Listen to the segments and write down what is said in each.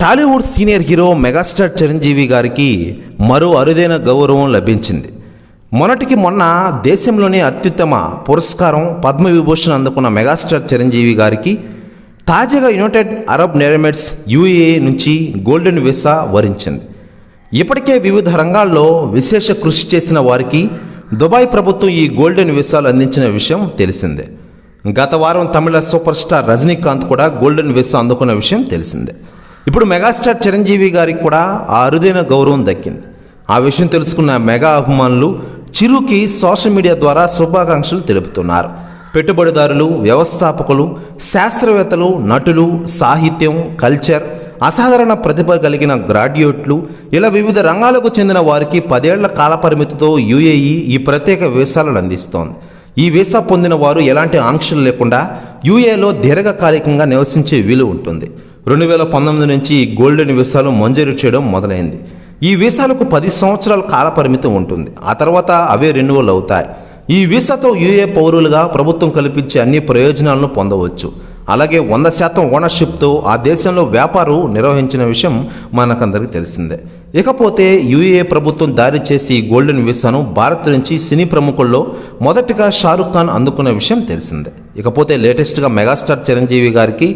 Tollywood senior hero megastar Chiranjeevi గారికి మరో అరుదైన గౌరవం లభించింది. మొన్నటికి మొన్న దేశంలోనే అత్యుత్తమ పురస్కారం పద్మవిభూషణ్ అందుకున్న మెగాస్టార్ చిరంజీవి గారికి తాజాగా యునైటెడ్ అరబ్ నెరమేట్స్ యూఏఏ నుంచి గోల్డెన్ వీసా వరించింది. ఇప్పటికే వివిధ రంగాల్లో విశేష కృషి చేసిన వారికి దుబాయ్ ప్రభుత్వం ఈ గోల్డెన్ వీసాలు అందించిన విషయం తెలిసిందే. గత వారం తమిళ సూపర్ స్టార్ రజనీకాంత్ కూడా గోల్డెన్ వీసా అందుకున్న విషయం తెలిసిందే. ఇప్పుడు మెగాస్టార్ చిరంజీవి గారికి కూడా ఆ అరుదైన గౌరవం దక్కింది. ఆ విషయం తెలుసుకున్న మెగా అభిమానులు చిరుకి సోషల్ మీడియా ద్వారా శుభాకాంక్షలు తెలుపుతున్నారు. పెట్టుబడిదారులు వ్యవస్థాపకులు శాస్త్రవేత్తలు నటులు సాహిత్యం కల్చర్ అసాధారణ ప్రతిభ కలిగిన గ్రాడ్యుయేట్లు ఇలా వివిధ రంగాలకు చెందిన వారికి పదేళ్ళ కాలపరిమితితో యుఏఈ ఈ ప్రత్యేక వీసాలను అందిస్తోంది. ఈ వీసా పొందిన వారు ఎలాంటి ఆంక్షలు లేకుండా యుఏలో దీర్ఘకాలికంగా నివసించే వీలు ఉంటుంది. రెండు వేల పంతొమ్మిది నుంచి గోల్డెన్ వీసాలు మంజూరు చేయడం మొదలైంది. ఈ వీసాలకు పది సంవత్సరాల కాలపరిమితి ఉంటుంది. ఆ తర్వాత అవే రెన్యువల్ అవుతాయి. ఈ వీసాతో యుఏ పౌరులుగా ప్రభుత్వం కల్పించే అన్ని ప్రయోజనాలను పొందవచ్చు. అలాగే వంద శాతం ఓనర్షిప్తో ఆ దేశంలో వ్యాపారం నిర్వహించిన విషయం మనకందరికీ తెలిసిందే. ఇకపోతే యుఏ ప్రభుత్వం దారి చేసి ఈ గోల్డెన్ వీసాను భారత్ నుంచి సినీ ప్రముఖుల్లో మొదటిగా షారుఖ్ ఖాన్ అందుకున్న విషయం తెలిసిందే. ఇకపోతే లేటెస్ట్గా మెగాస్టార్ చిరంజీవి గారికి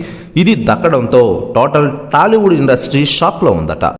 ఇది దక్కడంతో టోటల్ టాలీవుడ్ ఇండస్ట్రీ షాక్లో ఉందట.